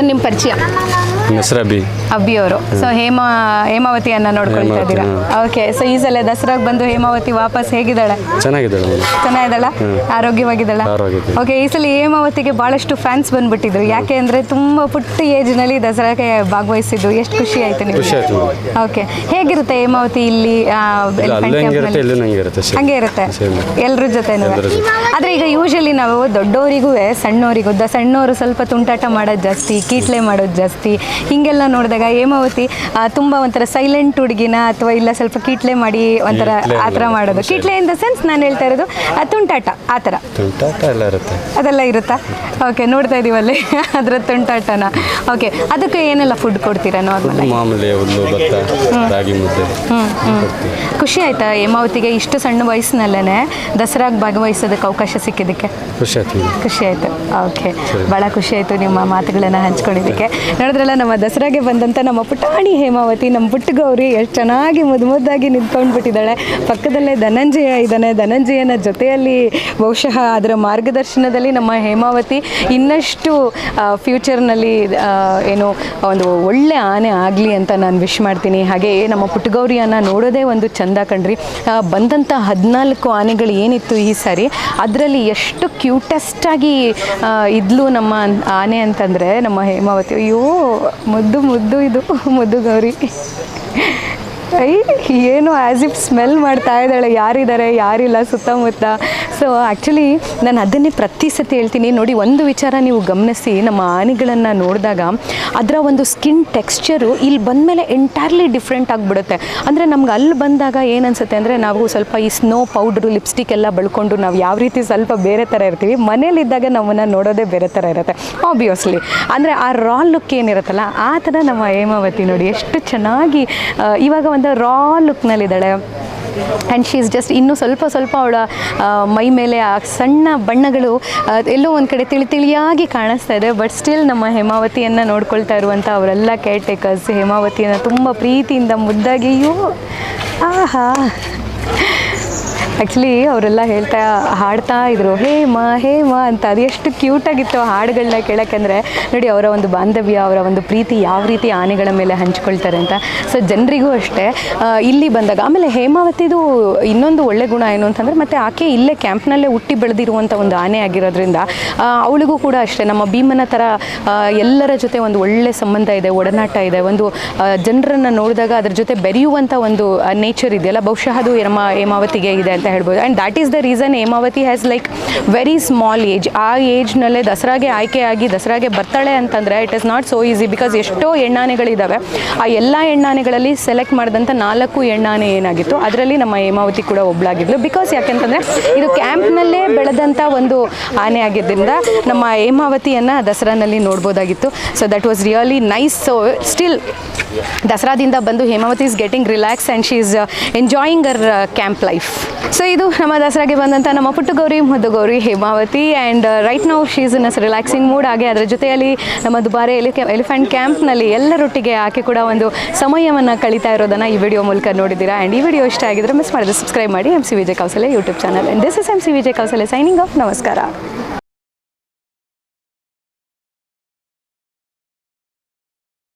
Sir ನಿಮ್ಮ ಪರಿಚಯ ನನ್ನ ಹೆಸರು ಅಭಿ. ಅಬ್ಬಿ ಅವರು. ಸೊ ಹೇಮಾ ಹೇಮಾವತಿಯನ್ನ ನೋಡ್ಕೊಳ್ತಾ ಇದ್ದೀರಾ? ಓಕೆ ಸೊ ಈ ಸಲ ದಸರಾಗೆ ಬಂದು ಹೇಮಾವತಿ ವಾಪಸ್ ಹೇಗಿದ್ದಾಳೆ? ಚೆನ್ನಾಗಿದ್ದಾಳೆ ಚೆನ್ನಾಗಿದ್ದಾಳ? ಆರೋಗ್ಯವಾಗಿದ್ದಾಳ? ಆರೋಗ್ಯವಾಗಿ. ಓಕೆ ಈ ಸಲ ಹೇಮಾವತಿಗೆ ಬಹಳಷ್ಟು ಫ್ಯಾನ್ಸ್ ಬಂದ್ಬಿಟ್ಟಿದ್ರು. ಯಾಕೆ ಅಂದ್ರೆ ತುಂಬಾ ಪುಟ್ಟ ಏಜ್ನಲ್ಲಿ ದಸರಾಗೆ ಭಾಗವಹಿಸಿದ್ದು. ಎಷ್ಟು ಖುಷಿ ಆಯ್ತು ನಿಮಗೆ? ಓಕೆ ಹೇಗಿರುತ್ತೆ ಹೇಮಾವತಿ ಇಲ್ಲಿ ನಲ್ಲಿ? ಹಂಗೆ ಇರುತ್ತೆ. ಎಲ್ಲರ ಜೊತೆ. ಆದರೆ ಈಗ ಯೂಶಲಿ ನಾವು ದೊಡ್ಡವರಿಗೂ ಸಣ್ಣವರಿಗೂ ಸಣ್ಣವರು ಸ್ವಲ್ಪ ತುಂಟಾಟ ಮಾಡೋದು ಜಾಸ್ತಿ ಕೀಟ್ಲೆ ಮಾಡೋದು ಜಾಸ್ತಿ ಹೀಗೆಲ್ಲ ನೋಡಿದಾಗ ಹೇಮಾವತಿ ತುಂಬ ಒಂಥರ ಸೈಲೆಂಟ್ ಹುಡುಗಿನ ಅಥವಾ ಇಲ್ಲ ಸ್ವಲ್ಪ ಕೀಟ್ಲೆ ಮಾಡಿ ಒಂಥರ ಆ ಥರ. ಮಾಡೋದು. ಕೀಟ್ಲೆ ಇನ್ ದ ಸೆನ್ಸ್ ನಾನು ಹೇಳ್ತಾ ಇರೋದು ತುಂಟಾಟ ಆ ಥರ. ಅದೆಲ್ಲ ಇರುತ್ತಾ? ಓಕೆ ನೋಡ್ತಾ ಇದೀವಲ್ಲಿ. ಅದರ ತುಂಟಾಟನ. ಓಕೆ ಅದಕ್ಕೆ ಏನೆಲ್ಲ ಫುಡ್ ಕೊಡ್ತೀರಾ ನಾರ್ಮಲ್ ಮಾಮೂಲಿ ಹುಲ್ಲು ಭತ್ತ ರಾಗಿ ಮುದ್ದೆ. ಖುಷಿ ಆಯ್ತಾ ಹೇಮಾವತಿಗೆ ಇಷ್ಟು ಸಣ್ಣ ವಯಸ್ಸಿನಲ್ಲೇ ದಸರಾಗೆ ಭಾಗವಹಿಸೋದಕ್ಕೆ ಅವಕಾಶ ಸಿಕ್ಕಿದ್ದಕ್ಕೆ? ಖುಷಿ ಆಯ್ತು. ಖುಷಿ ಆಯಿತು. ಓಕೆ. ಭಾಳ ಖುಷಿ ಆಯಿತು ನಿಮ್ಮ ಮಾತುಗಳನ್ನು ಹಂಚ್ಕೊಂಡಿದ್ದಕ್ಕೆ. ನೋಡಿದ್ರಲ್ಲ ನಮ್ಮ ದಸರಾಗೆ ಬಂದಂಥ ನಮ್ಮ ಪುಟಾಣಿ ಹೇಮಾವತಿ ನಮ್ಮ ಪುಟ್ಟಗೌರಿ ಎಷ್ಟು ಚೆನ್ನಾಗಿ ಮುದ್ದು ಮುದ್ದಾಗಿ ನಿಂತ್ಕೊಂಡು ಬಿಟ್ಟಿದ್ದಾಳೆ. ಪಕ್ಕದಲ್ಲೇ ಧನಂಜಯ ಇದ್ದಾನೆ. ಧನಂಜಯನ ಜೊತೆಯಲ್ಲಿ ಬಹುಶಃ ಅದರ ಮಾರ್ಗದರ್ಶನದಲ್ಲಿ ನಮ್ಮ ಹೇಮಾವತಿ ಇನ್ನಷ್ಟು ಫ್ಯೂಚರ್ನಲ್ಲಿ ಏನು ಒಂದು ಒಳ್ಳೆ ಆನೆ ಆಗಲಿ ಅಂತ ನಾನು ವಿಶ್ ಮಾಡ್ತೀನಿ. ಹಾಗೆ ನಮ್ಮ ಪುಟ್ಟಗೌರಿಯನ್ನು ನೋಡೋದೇ ಒಂದು ಚಂದ ಕಣ್ರಿ. ಆ, ಬಂದಂಥ ಹದಿನಾಲ್ಕು ಆನೆಗಳು ಏನಿತ್ತು ಈ ಸಾರಿ? ಅದರಲ್ಲಿ ಎಷ್ಟು ಕ್ಯೂಟೆಸ್ಟಾಗಿ ಇದ್ಲು ನಮ್ಮ ಆನೆ ಅಂತಂದರೆ ನಮ್ಮ ಹೇಮಾವತಿ. ಅಯ್ಯೋ, ಮುದ್ದು ಮುದ್ದು ಇದು, ಮುದ್ದು ಗೌರಿ. ಐ ಏನು ಆ್ಯಸ್ ಇಫ್ ಸ್ಮೆಲ್ ಮಾಡ್ತಾ ಇದ್ದಾಳೆ. ಯಾರಿದ್ದಾರೆ? ಯಾರಿಲ್ಲ ಸುತ್ತಮುತ್ತ. ಸೊ ಆ್ಯಕ್ಚುಲಿ ನಾನು ಅದನ್ನೇ ಪ್ರತಿ ಸತಿ ಹೇಳ್ತೀನಿ. ನೋಡಿ, ಒಂದು ವಿಚಾರ ನೀವು ಗಮನಿಸಿ, ನಮ್ಮ ಆನೆಗಳನ್ನು ನೋಡಿದಾಗ ಅದರ ಒಂದು ಸ್ಕಿನ್ ಟೆಕ್ಸ್ಚರು ಇಲ್ಲಿ ಬಂದಮೇಲೆ ಎಂಟೈರ್ಲಿ ಡಿಫ್ರೆಂಟ್ ಆಗಿಬಿಡುತ್ತೆ. ಅಂದರೆ ನಮ್ಗೆ ಅಲ್ಲಿ ಬಂದಾಗ ಏನನ್ಸುತ್ತೆ ಅಂದರೆ ನಾವು ಸ್ವಲ್ಪ ಈ ಸ್ನೋ ಪೌಡ್ರು ಲಿಪ್ಸ್ಟಿಕ್ ಎಲ್ಲ ಬಳ್ಕೊಂಡು ನಾವು ಯಾವ ರೀತಿ ಸ್ವಲ್ಪ ಬೇರೆ ಥರ ಇರ್ತೀವಿ. ಮನೇಲಿದ್ದಾಗ ನಮ್ಮನ್ನು ನೋಡೋದೇ ಬೇರೆ ಥರ ಇರುತ್ತೆ ಆಬ್ವಿಯಸ್ಲಿ ಅಂದರೆ ಆ ರಾ ಲುಕ್ ಏನಿರುತ್ತಲ್ಲ, ಆ ಥರ ನಮ್ಮ ಹೇಮಾವತಿ ನೋಡಿ, ಎಷ್ಟು ಚೆನ್ನಾಗಿ ಇವಾಗ ಒಂದು ರಾ ಲುಕ್ನಲ್ಲಿದ್ದಾಳೆ ಆ್ಯಂಡ್ ಶೀ ಇಸ್ ಜಸ್ಟ್ ಇನ್ನೂ ಸ್ವಲ್ಪ ಸ್ವಲ್ಪ ಅವಳ ಮೈ ಮೇಲೆ ಆ ಸಣ್ಣ ಬಣ್ಣಗಳು ಎಲ್ಲೋ ಒಂದು ಕಡೆ ತಿಳಿ ತಿಳಿಯಾಗಿ ಕಾಣಿಸ್ತಾ ಇದೆ. ಬಟ್ ಸ್ಟಿಲ್ ನಮ್ಮ ಹೇಮಾವತಿಯನ್ನು ನೋಡ್ಕೊಳ್ತಾ ಇರುವಂಥ ಅವರೆಲ್ಲ ಕೇರ್ ಟೇಕರ್ಸ್ ಹೇಮಾವತಿಯನ್ನು ತುಂಬ ಪ್ರೀತಿಯಿಂದ ಮುದ್ದಾಗಿಯೂ, ಆಹಾ! ಆ್ಯಕ್ಚುಲಿ ಅವರೆಲ್ಲ ಹೇಳ್ತಾ, ಹಾಡ್ತಾ ಇದ್ರು ಹೇ ಮಾ ಅಂತ. ಅದು ಎಷ್ಟು ಕ್ಯೂಟಾಗಿತ್ತು ಹಾಡುಗಳನ್ನ ಕೇಳೋಕ್ಕಂದ್ರೆ. ನೋಡಿ, ಅವರ ಒಂದು ಬಾಂಧವ್ಯ, ಅವರ ಒಂದು ಪ್ರೀತಿ ಯಾವ ರೀತಿ ಆನೆಗಳ ಮೇಲೆ ಹಂಚ್ಕೊಳ್ತಾರೆ ಅಂತ. ಸೊ ಜನರಿಗೂ ಅಷ್ಟೇ. ಇಲ್ಲಿ ಬಂದಾಗ, ಆಮೇಲೆ ಹೇಮಾವತಿದು ಇನ್ನೊಂದು ಒಳ್ಳೆ ಗುಣ ಏನು ಅಂತಂದರೆ, ಮತ್ತು ಆಕೆ ಇಲ್ಲೇ ಕ್ಯಾಂಪ್ನಲ್ಲೇ ಹುಟ್ಟಿ ಬೆಳೆದಿರುವಂಥ ಒಂದು ಆನೆ ಆಗಿರೋದ್ರಿಂದ ಅವಳಿಗೂ ಕೂಡ ಅಷ್ಟೇ. ನಮ್ಮ ಭೀಮನ ಥರ ಎಲ್ಲರ ಜೊತೆ ಒಂದು ಒಳ್ಳೆ ಸಂಬಂಧ ಇದೆ, ಒಡನಾಟ ಇದೆ. ಒಂದು ಜನರನ್ನು ನೋಡಿದಾಗ ಅದ್ರ ಜೊತೆ ಬೆರೆಯುವಂಥ ಒಂದು ನೇಚರ್ ಇದೆಯಲ್ಲ, ಬಹುಶಃ ಅದು ಹೇಮಾವತಿಗೆ ಇದೆ ಅಂತ ಹೇಳ್ಬೋದು. And that is the reason Hemavathi has like very small age ಆ ಏಜ್ನಲ್ಲೇ ದಸರಾಗೆ ಆಯ್ಕೆಯಾಗಿ ದಸರಾಗೆ ಬರ್ತಾಳೆ ಅಂತಂದರೆ it is not so easy because ಎಷ್ಟೋ ಎಣ್ಣಾನೆಗಳಿದ್ದಾವೆ ಆ ಎಲ್ಲ ಎಣ್ಣಾನೆಗಳಲ್ಲಿ ಸೆಲೆಕ್ಟ್ ಮಾಡಿದಂಥ ನಾಲ್ಕು ಎಣ್ಣಾನೆ ಏನಾಗಿತ್ತು? ಅದರಲ್ಲಿ ನಮ್ಮ ಹೇಮಾವತಿ ಕೂಡ ಒಬ್ಳಾಗಿದ್ಲು. ಬಿಕಾಸ್ ಯಾಕೆಂತಂದರೆ ಇದು ಕ್ಯಾಂಪ್ನಲ್ಲೇ ಬೆಳೆದಂಥ ಒಂದು ಆನೆ ಆಗಿದ್ದರಿಂದ ನಮ್ಮ ಹೇಮಾವತಿಯನ್ನು ದಸರಾನಲ್ಲಿ ನೋಡ್ಬೋದಾಗಿತ್ತು. So that was really nice so still ದಸರಾದಿಂದ ಬಂದು Hemavathi is getting relax and she is enjoying our camp life so ಇದು ನಮ್ಮ ದಸರಾಗೆ ಬಂದಂಥ ನಮ್ಮ ಪುಟ್ಟು ಗೌರಿ ಮುದ್ದು Gauri Hemavathi and right now she's in relaxing mood ಆಗಿ ಅದರ ಜೊತೆಯಲ್ಲಿ ನಮ್ಮ ದುಬಾರೆ ಎಲಿ ಎಲಿಫೆಂಟ್ ಕ್ಯಾಂಪ್ನಲ್ಲಿ ಎಲ್ಲರೊಟ್ಟಿಗೆ ಆಕೆ ಕೂಡ ಒಂದು ಸಮಯವನ್ನು ಕಳೀತಾ ಇರೋದನ್ನು ಈ ವಿಡಿಯೋ ಮೂಲಕ ನೋಡಿದ್ದೀರಾ. ಆ್ಯಂಡ್ ಈ ವಿಡಿಯೋ ಇಷ್ಟ ಆಗಿದ್ರೆ ಮಿಸ್ ಮಾಡಿದ್ರೆ ಸಬ್ಸ್ಕ್ರೈಬ್ ಮಾಡಿ M C Vijay Kousale YouTube channel and this is M C Vijay Kousale signing off ನಮಸ್ಕಾರ.